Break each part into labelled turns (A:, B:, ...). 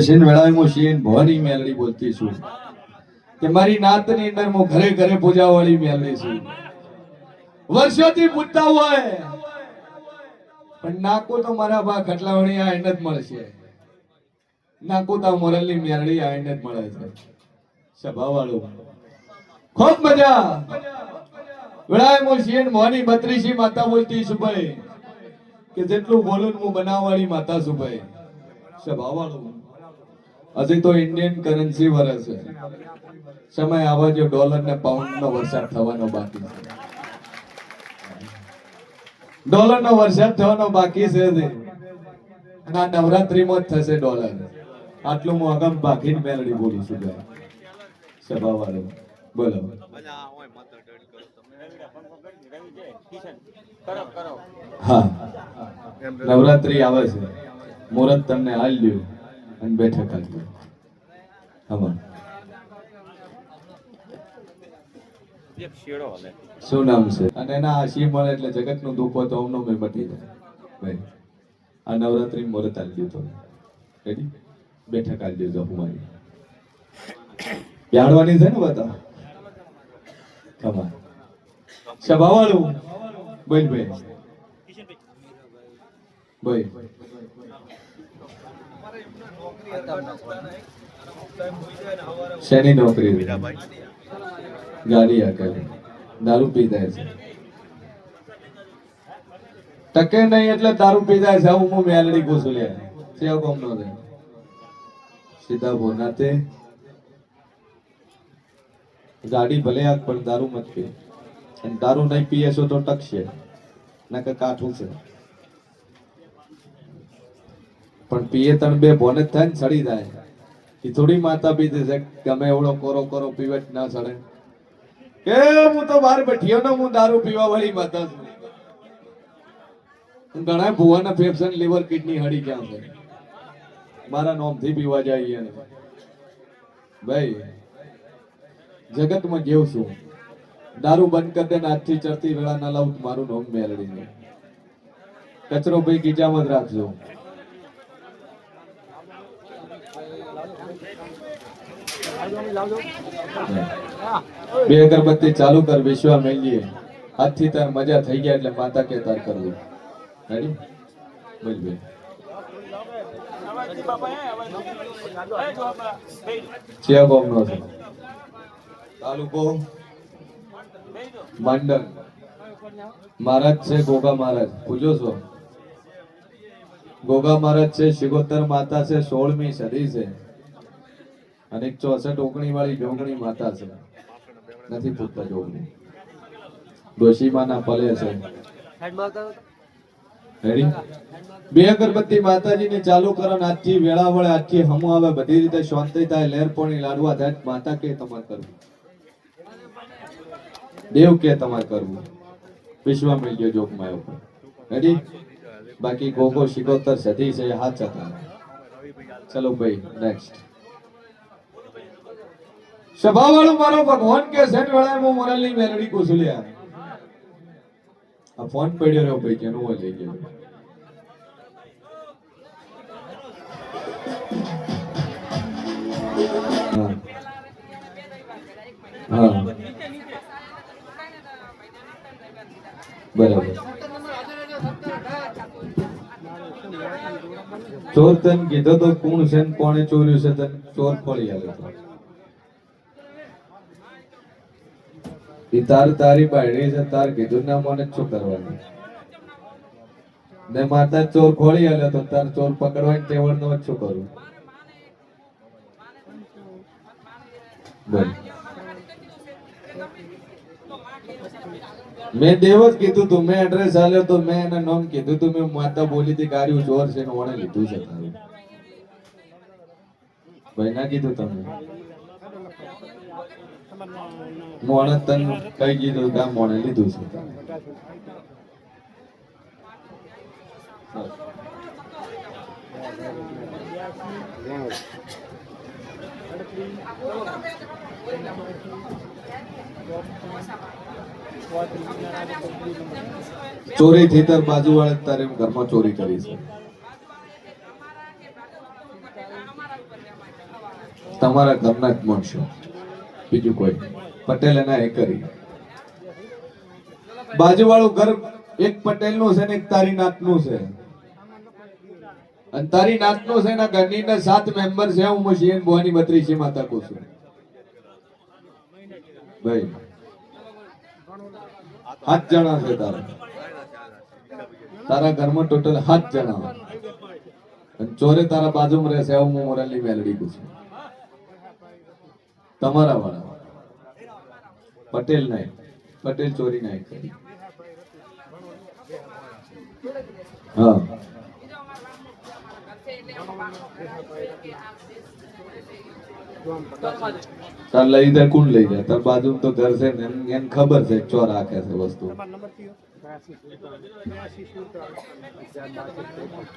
A: Shane વેળાએ હું ભવાની મેલડી બોલતી છું. કે મારી નાતની અંદર હું ઘરે ઘરે પૂજા વાળી મેલડી છું. વર્ષોથી પૂજતા હોય. પણ નાકો તો મારા બા ખટલાવણી આ જ મળશે. નાકો તો મોરલની મેલડી આ જ મળે છે. સભાવાળું. ખૂબ મજા. વેળાએ હું મોની બત્રીસી માતા બોલતી છું ભાઈ. કે જેટલું બોલું હું બનાવવાળી માતા છું ભાઈ. સભાવાળું. હજી તો ઇન્ડિયન કરન્સી વરસ છે. સમય આવા જો ડોલર ને પાઉન્ડ નો વરસાદ થવાનો બાકી છે. ડોલર નો વરસાદ થવાનો બાકી છે આ નવરાત્રીમાં જ થશે ડોલર આટલું હું અગમ બાકી મેલડી બોલીશું સભા વાળો બોલો. હા. નવરાત્રી આવે છે. મુહૂર્ત તમને આલ્યું અને બેઠક આલ્યું આમાં. શું નામ છે? અને એના આશી મળે એટલે જગતનું દુઃખ હોય તો અમનો મેં મટી જાય. ભાઈ, આ નવરાત્રી મુહૂર્ત આલી તો રેડી બેઠક આલ્યું જો મારી. જાણવાની છે ને બધા કમા સભાવાળું બોલ ભાઈ. બોલ. શેની નોકરી ગાડી આગળ દારૂ પીતા છે. ટકે નહીં એટલે દારૂ પીતા છે. આવું હું મેલડી પૂછું લે. સેવ કોમ નો દે સીધા ભોનાતે ગાડી ભલે આગ, પણ દારૂ મત પી અને દારૂ નહીં પીએ છો તો ટકશે. ના કે કાઠું છે. પણ પીએ તણ બે ભોને થાય સડી જાય. એ થોડી માતા પીધી છે ગમે એવડો કોરો કોરો પીવે ના સડે. કે હું તો બહાર બેઠ્યો ને, હું દારૂ પીવા વળી માતા છું. ઘણા ભુવાના ફેફસન લીવર કિડની હડી ગયા છે. મારા નોમથી પીવા જાય ભાઈ, જગતમાં જેવ છું. દારૂ બંધ કરી દે આજથી ચડતી વેળા ના લાવું મારું નોમ મેળવી કચરો ભાઈ ગીચામાં જ રાખજો. બે અગરબત્તી ચાલુ કર વિશ્વા મેલીએ આજથી તાર મજા થઈ ગયા એટલે માતા કે તાર કરવું રેડી બોલ બે। ચિયા કોમ નો છે? તાલુકો? માંડલ। મહારાજ છે, ગોગા મહારાજ। પૂજો છો? ગોગા મહારાજ છે શિગોતર માતા છે, સોળમી સદી છે। અને એક ચોસઠ ઓગણી વાળી જોગણી માતા છે. નથી પૂછતા જોગણી. ડોશીમાના પલે છે. બે અગરબત્તી માતાજીને ચાલુ કરણ આજથી વેળા વળે આજથી હમુ આવે. બધી રીતે શાંતિ થાય લહેર પોણી લાડવા થાય માતા કે તમારે કરવું? દેવ કે તમારે કરવું? વિશ્વ મિલ્યો જોગમાં એવું રેડી બાકી ગોગો શિકોતર સધી છે, હાથ હતા ચલો ભાઈ નેક્સ્ટ સભાવાળો મારો ભગવાન કે સેટ વેળાએ હું મોરલની મેલડી કુસુલ્યા આ ફોન પડ્યો રહ્યો ભાઈ, કેનો હોય લઈ ગયો. બરાબર. ચોર તન કીધો તો કોણ છે કોણે ચોર્યું છે તન? ચોર ખોલી આલે તાર તારી બાયડી છે, તાર કીધું ના મને શું કરવાનું? ને માતા ચોર ખોળી આલે તો તાર ચોર પકડવાની ટેવડ નો શું કરું? મેં દેવ જ કીધું તું, મેં એડ્રેસ આલ્યો તો મેં એના નામ કીધું તું, મેં માતા બોલી હતી કાર્યું ચોર છે ને ઓણે લીધું છે ભાઈ ના કીધું તમે મોણે તન કઈ કીધું કામ મોણે લીધું છે. ચોરી થી તાર બાજુ વાળે તારે ઘરમાં ચોરી કરી છે. તમારા ઘરના જ માણસો. બીજું કોઈ. પટેલ એના એ કરી. બાજુવાળું ઘર એક પટેલનું છે ને એક તારી નાતનું છે. અને તારી નાતનું છે એના ઘરની અંદર સાત મેમ્બર છે, હું મશીન બોવાની બત્રીસી માતા કહું છું. ભાઈ. સાત જણા છે તારા. તારા ઘરમાં ટોટલ સાત જણા. અને ચોરે તારા બાજુમાં રહેશે, આવું હું મોરાલની મેલડી પૂછું તમારા વાળા. પટેલ નહીં પટેલ ચોરી નહીં કરી હા. તાર લઈ જાય કોણ લઈ જાય તાર બાજુ તો ઘર છે ને એને ખબર છે ચોર આખે છે વસ્તુ.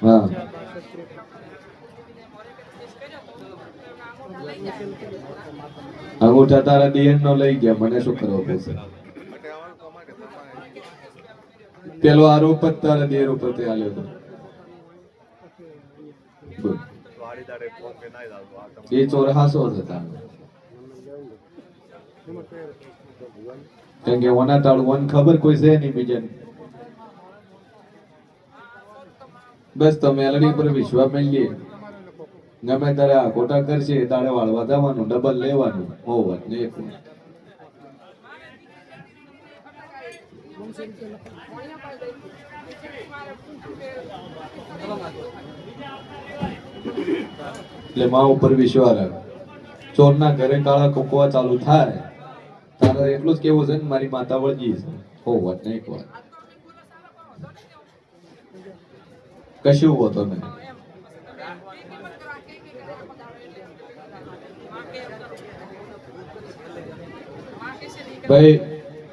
A: હા. અંગૂઠા તારા ડીએન નો લઈ ગયા. મને શું કરવો પડશે? પેલો આરોપ જ તારા દેર ઉપર તે. હતો એ ચોર હાસો હતા. કેમ કે ઓના તાળું ઓન ખબર કોઈ છે નહીં બીજાને? બસ તમે એલડી પર વિશ્વાસ મેળીએ ગમે ત્યારે આ ખોટા કરશે તાળે વાળવા જવાનું ડબલ લેવાનું ઓવર ને એટલે માં ઉપર વિશ્વાસ રાખ. ચોરના ઘરે કાળા કોકવા ચાલુ થાય, તારે એટલું જ કેવું છે ને, મારી માતા વળગી છે. હો વાત ને એક વાત. કશું હોતો નહીં. ભાઈ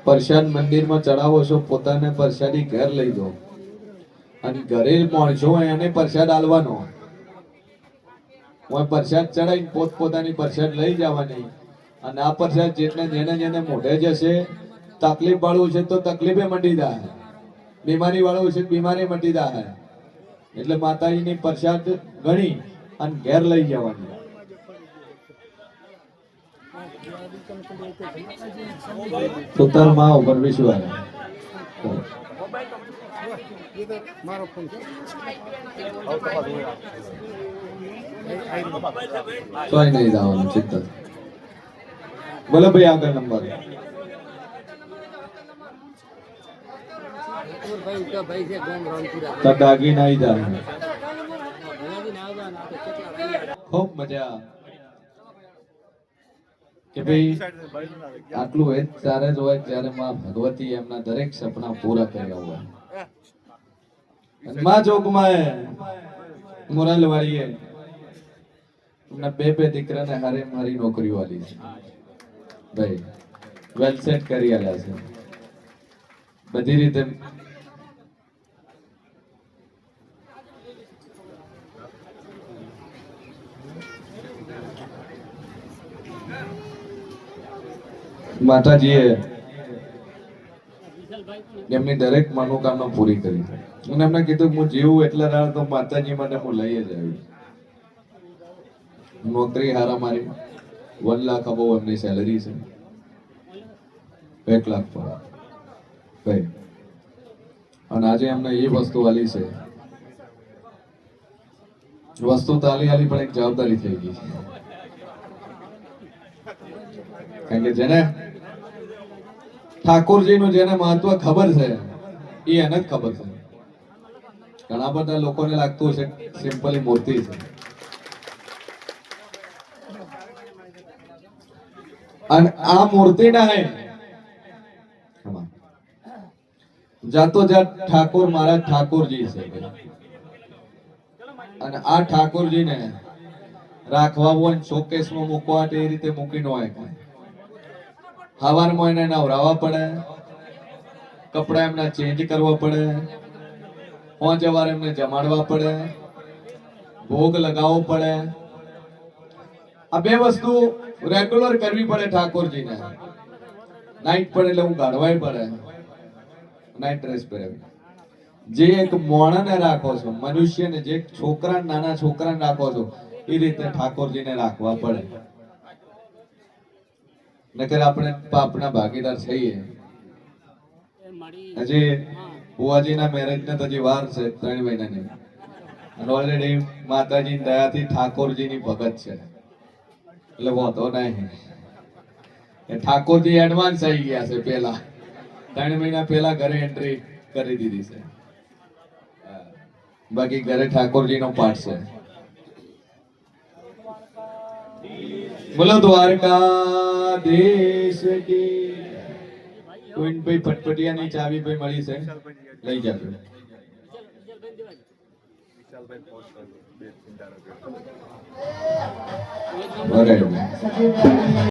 A: પ્રસાદ મંદિરમાં ચડાવો છો, પોતાને પ્રસાદી ઘેર લઈ દો અને ઘરે માણસો એને પ્રસાદ આલવાનો હું પ્રસાદ ચડાવીને પોત પોતાની પ્રસાદ લઈ જવાની. અને આ પ્રસાદ જેટલે જેને જેને મોઢે જશે તકલીફ વાળું છે તો તકલીફે મંડી જાય બીમારી વાળું છે બીમારી મંડી જાય એટલે માતાજીની પ્રસાદ ગણી અને ઘેર લઈ જવાની. તો માં ઉપર વિશ્વાસ
B: મારો ફોન
A: ભાઈ આગળ નંબર. જાય ખૂબ મજા. કે ભાઈ આટલું એ જ ત્યારે જ હોય જ્યારે માં ભગવતી એમના દરેક સપના પૂરા કર્યા હોય. માં જોગમાં મોરાલ વાળીએ એમના બે બે દીકરાને હારે મારી નોકરીઓ આલી છે. ભાઈ વેલ સેટ કરી આલ્યા છે. બધી રીતે માતાજીએ એમની દરેક મનોકામના પૂરી કરી. અને એમને કીધું હું જીવું એટલા રાહ તો માતાજી માટે હું લઈ જ આવી નોકરી હારા મારી. વન લાખ અબો એમની સેલરી છે. એક લાખ પર. ભાઈ અને આજે એમને એ વસ્તુ આલી છે. વસ્તુ તો આલી આલી પણ એક જવાબદારી થઈ ગઈ છે. કારણ કે જેને ઠાકોરજીનું જેને મહત્વ ખબર છે, એ એને જ ખબર છે. ઘણા બધા લોકોને લાગતું હશે સિમ્પલી મૂર્તિ છે. અને આ મૂર્તિ ના હે જાતો જાત ઠાકોર મારા ઠાકોરજી છે. અને આ ઠાકોરજીને રાખવા હોય શોકેસમાં મૂકવા એ રીતે મૂકી ન હોય. હવારમાં એને નવરાવા પડે. કપડા એમના ચેન્જ કરવા પડે. પાંચ વાર એમને જમાડવા પડે. ભોગ લગાવવો પડે. આ બે વસ્તુ રેગ્યુલર કરવી પડે ઠાકોરજીને. નાઈટ પડે એટલે હું ગાળવાય પડે. નાઈટ ડ્રેસ પહેરાવી જે એક મોણને રાખો છો, મનુષ્યને જે છોકરા નાના છોકરાને રાખો છો, એ રીતે ઠાકોરજીને રાખવા પડે. નકર આપણે પાપના ભાગીદાર થઈએ હજી બુવાજીના મેરેજ ને તો હજી વાર છે ત્રણ મહિનાની. અને ઓલરેડી માતાજી દયાથી ઠાકોરજીની ભગત છે. એટલે વાંધો નહીં. એ ઠાકોરજી એડવાન્સ આવી ગયા છે પેલા ત્રણ મહિના પહેલા ઘરે એન્ટ્રી કરી દીધી છે. બાકી ઘરે ઠાકોરજીનો પાઠ છે. બોલો દ્વારકા દેશ કી ગોવિંદભાઈ પટપટિયાની ચાવી ભાઈ મળી છે? લઈ જાજો. બરાબર.